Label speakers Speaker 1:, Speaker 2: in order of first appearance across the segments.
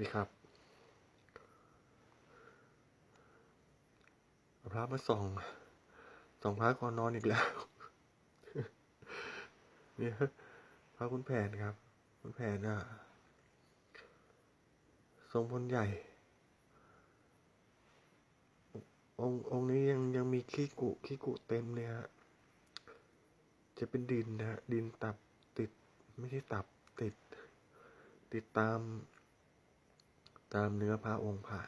Speaker 1: นี่ครับพระมาส่องส่องพระก่อนนอนอีกแล้ว เนี่ยพระคุณแผนครับ คุณแผนอะ ทรงพลใหญ่ องค์องค์นี้ยังยังมีขี้กุขี้กุเต็มเลยฮะ จะเป็นดินนะฮะ ดินตับติด ไม่ใช่ตับติด ติดตาม ตามเนื้อพระองค์ผ่า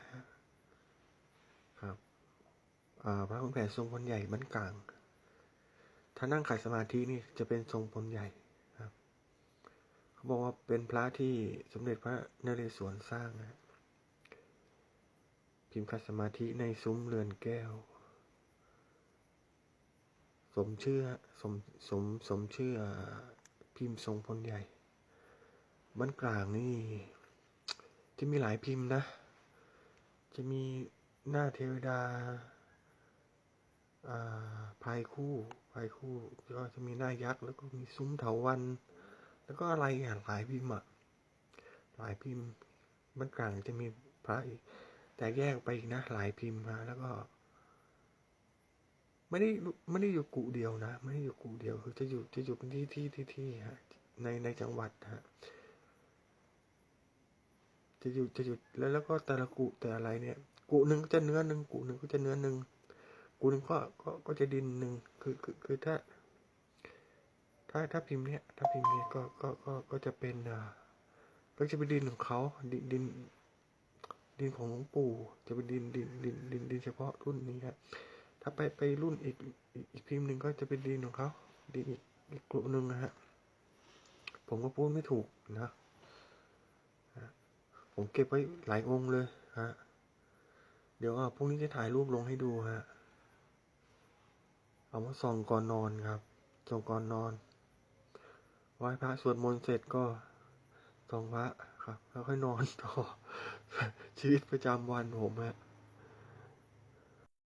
Speaker 1: ครับพระองคุณแผนทรงพลใหญ่มันกลาง ถ้านั่งขัดสมาธินี่จะเป็นทรงพลใหญ่ครับ เขาบอกว่าเป็นพระที่สมเด็จพระนเรศวรสร้างนะพิมพ์ขัดสมาธิในซุ้มเรือนแก้ว สมชื่อสมสมสมชื่อพิมพ์ทรงพลใหญ่บ้านกลางนี่ จะมีหลายพิมพ์นะ จะมีหน้าเทวดาอ่ายคู่พายคู่ก็จะมีหน้ายักษ์แล้วก็มีซุ้มเถาวัน แล้วก็อะไรอะหลายพิมพ์อะหลายพิมพ์บ้านกลางจะมีพระอีกแต่แยกไปอีกนะ หลายพิมพ์มาแล้วก็ ไม่ได้ไม่ได้อยู่กุเดียวนะ ไม่ได้อยู่กุเดียวคือจะอยู่จะอยู่เป็นที่ที่ที่ที่ฮะในในจังหวัดฮะ จะอยู่จะอยู่แล้วแล้วก็แต่ละกุแต่อะไรเนี่ย กุหนึ่งก็จะเนื้อหนึ่งกุหนึ่งก็จะเนื้อหนึ่งกุหนึ่งก็ก็ก็จะดินหนึ่งคือคือคือถ้า ถ้าถ้าพิมพ์เนี้ยถ้าพิมพ์เนี้ยก็ก็ก็ก็จะเป็นอ่าก็จะเป็นดินของเขาดินดิน ดินของหลวงปู่ จะเป็นดินดินดินดินดินเฉพาะรุ่นนี้ครับถ้าไปไปรุ่นอีกอีกพิมพ์หนึ่งก็จะเป็นดินของเขาดินอีกอีกกลุ่มหนึ่งนะฮะผมก็พูดไม่ถูกนะ ผมเก็บไว้หลายองค์เลยฮะ เดี๋ยวพรุ่งนี้จะถ่ายรูปลงให้ดูฮะ เอามาส่องก่อนนอนครับส่องก่อนนอน ไหว้พระสวดมนต์เสร็จก็ส่องพระครับ แล้วค่อยนอนต่อชีวิตประจำวันผมฮะ